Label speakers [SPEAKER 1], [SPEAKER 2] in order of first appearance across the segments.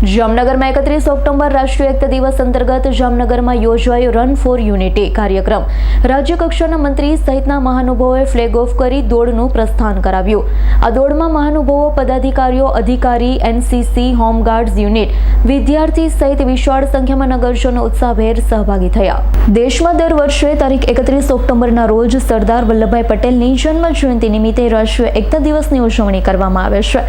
[SPEAKER 1] જામનગરમાં એકત્રીસ ઓક્ટોબર રાષ્ટ્રીય એકતા દિવસ અંતર્ગત જામનગરમાં યોજાયો રન ફોર યુનિટી કાર્યક્રમ. રાજ્ય કક્ષાના મંત્રી સહિતના મહાનુભાવોએ ફ્લેગ ઓફ કરી દોડનું પ્રસ્થાન કરાવ્યું. આ દોડમાં મહાનુભાવો, પદાધિકારીઓ, અધિકારી એનસીસી હોમગાર્ડ્સ યુનિટ વિદ્યાર્થી સહિત વિશાળ સંખ્યામાં નગરજનો ઉત્સાહભેર સહભાગી થયા. દેશમાં દર વર્ષે તારીખ એકત્રીસ ઓક્ટોબરના રોજ સરદાર વલ્લભભાઈ પટેલની જન્મ જયંતિ નિમિત્તે રાષ્ટ્રીય એકતા દિવસની ઉજવણી કરવામાં આવે છે.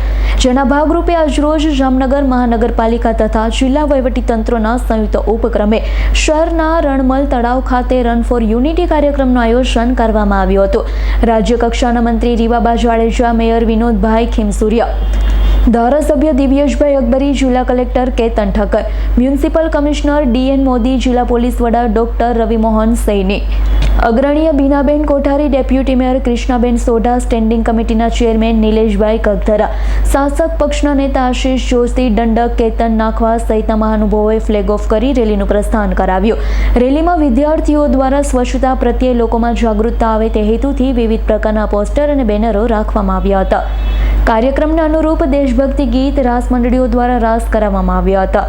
[SPEAKER 1] જેના ભાગરૂપે આજરોજ જામનગર મહાનગરપાલિકા તથા જિલ્લા વહીવટીતંત્રોના સંયુક્ત ઉપક્રમે શહેરના રણમલ તળાવ ખાતે રન ફોર યુનિટી કાર્યક્રમનું આયોજન કરવામાં આવ્યું હતું. રાજ્ય કક્ષાના મંત્રી રીવાબા જાડેજા મેયર વિનોદભાઈ ખીમસુરિયા, ધારાસભ્ય દિવ્યેશભાઈ અકબરી, જિલ્લા collector Ketan Thakkar, municipal commissioner D N Modi, જિલ્લા પોલીસ વડા doctor Ravimohan Saini. અગ્રણીય Binaben Kothari, deputy mayor Krishnaben Sodha, standing કમિટીના ચેરમેન નિલેશભાઈ કગધરા શાસક પક્ષના નેતા આશીષ જોશી, દંડક કેતન નાખવા સહિતના મહાનુભાવોએ ફ્લેગ ઓફ કરી રેલીનું પ્રસ્થાન કરાવ્યું. રેલીમાં વિદ્યાર્થીઓ દ્વારા સ્વચ્છતા પ્રત્યે લોકોમાં જાગૃતતા આવે તે હેતુથી વિવિધ પ્રકારના પોસ્ટર અને બેનરો રાખવામાં આવ્યા હતા. કાર્યક્રમને અનુરૂપ દેશભક્તિ ગીત રાસ મંડળીઓ દ્વારા રાસ કરાવવામાં આવ્યા હતા.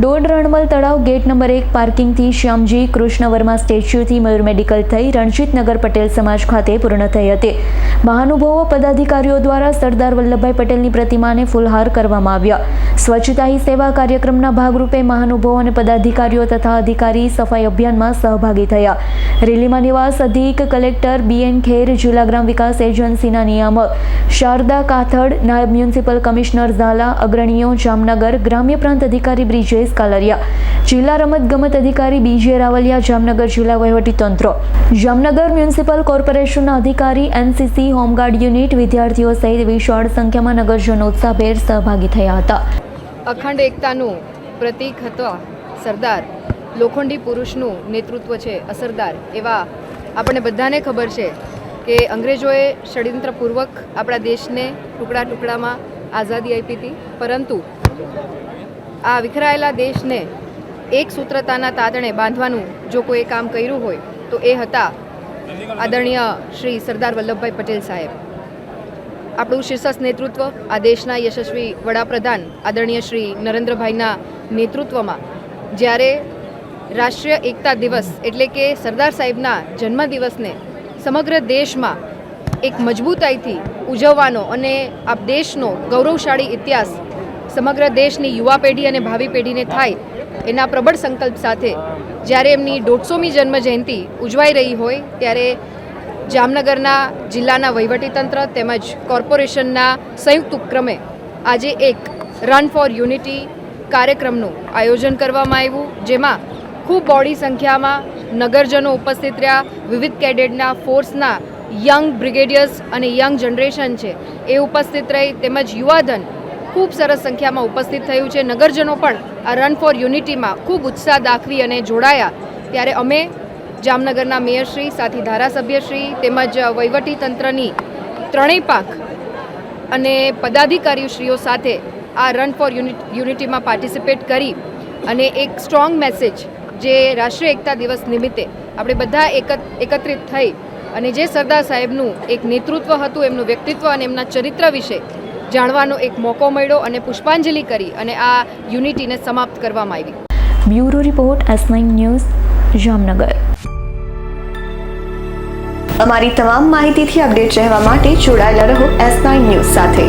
[SPEAKER 1] દોડ રણમલ તળાવ ગેટ નંબર એક પાર્કિંગથી શ્યામજી કૃષ્ણ વર્મા સ્ટેચ્યુથી મયુર મેડિકલ થઈ રણજીત નગર પટેલ સમાજ ખાતે પૂર્ણ થઈ હતી. મહાનુભાવો પદાધિકારીઓ દ્વારા સરદાર વલ્લભભાઈ પટેલની પ્રતિમાને ફૂલહાર કરવામાં આવ્યા. સ્વચ્છતા હી સેવા કાર્યક્રમના ભાગરૂપે મહાનુભાવો અને પદાધિકારીઓ તથા અધિકારી સફાઈ અભિયાનમાં સહભાગી થયા. રેલીમાં નિવાસ અધિક કલેક્ટર બીએન ખેર, જિલ્લા ગ્રામ વિકાસ એજન્સીના નિયામક શારદા કાથડ, નાયબ મ્યુનિસિપલ કમિશનર ઝાલા, અગ્રણીઓ જામનગર, ગ્રામ્ય પ્રાંત અધિકારી બ્રિજેશ કાલરિયા, જિલ્લા રમત ગમત અધિકારી બીજે રાવલિયા, જામનગર જિલ્લા વહીવટી તંત્ર. જામનગર મ્યુનિસિપલ કોર્પોરેશનના અધિકારી એનસીસી હોમગાર્ડ યુનિટ વિદ્યાર્થીઓ સહિત વિશાળ સંખ્યામાં નગરજનો ઉત્સાહભેર સહભાગી થયા હતા.
[SPEAKER 2] અખંડ એકતાનું પ્રતીક હતા સરદાર લોખંડી પુરુષનું નેતૃત્વ છે, અસરદાર, એવા આપણને બધાને ખબર છે કે અંગ્રેજોએ ષડયંત્રપૂર્વક આપણા દેશને ટુકડા ટુકડામાં આઝાદી આપી હતી. પરંતુ આ વિખરાયેલા દેશને એક સૂત્રતાના તાતણે બાંધવાનું જો કોઈ કામ કર્યું હોય, તો એ હતા આદરણીય શ્રી સરદાર વલ્લભભાઈ પટેલ સાહેબ. આપણું શીર્ષસ નેતૃત્વ આ દેશના યશસ્વી વડાપ્રધાન આદરણીય શ્રી નરેન્દ્રભાઈના નેતૃત્વમાં. જ્યારે રાષ્ટ્રીય એકતા દિવસ એટલે કે સરદાર સાહેબના જન્મદિવસને સમગ્ર દેશમાં એક મજબૂતાઈથી ઉજવવાનો અને આ દેશનો ગૌરવશાળી ઇતિહાસ સમગ્ર દેશની યુવા પેઢી અને ભાવિ પેઢીને થાય એના પ્રબળ સંકલ્પ સાથે જ્યારે એમની દોઢસોમી જન્મ જયંતિ ઉજવાઈ રહી હોય ત્યારે જામનગરના જિલ્લાના વહીવટીતંત્ર તેમજ કોર્પોરેશનના સંયુક્ત ઉપક્રમે આજે એક રન ફોર યુનિટી કાર્યક્રમનું આયોજન કરવામાં આવ્યું, જેમાં ખૂબ બોડી સંખ્યામાં નગરજનો ઉપસ્થિત રહ્યા. વિવિધ કેડેટના ફોર્સના યંગ બ્રિગેડિયર્સ અને યંગ જનરેશન છે એ ઉપસ્થિત રહી. તેમજ યુવાધન ખૂબ સરસ સંખ્યામાં ઉપસ્થિત થયું છે. નગરજનો પણ આ રન ફોર યુનિટીમાં ખૂબ ઉત્સાહ દાખવી અને જોડાયા. ત્યારે અમે જામનગરના મેયરશ્રી સાથી ધારાસભ્યશ્રી તેમજ વહીવટી તંત્રની ત્રણેય પાંખ અને પદાધિકારીશ્રીઓ સાથે આ રન ફોર યુનિટીમાં પાર્ટિસિપેટ કરી અને એક સ્ટ્રોંગ મેસેજ જે રાષ્ટ્રીય એકતા દિવસ નિમિત્તે આપણે બધા એકત, એકત્રિત થઈ અને જે સરદાર સાહેબનું એક નેતૃત્વ હતું, એમનું વ્યક્તિત્વ અને એમના ચરિત્ર વિશે જાણવાનો એક મોકો મળ્યો અને પુષ્પાંજલિ કરી અને આ યુનિટીને સમાપ્ત કરવામાં આવી.
[SPEAKER 1] Bureau report S news, Jamnagar.
[SPEAKER 3] અમારી તમામ માહિતીથી અપડેટ રહેવા માટે જોડાયેલા રહો એસ ન્યૂઝ સાથે.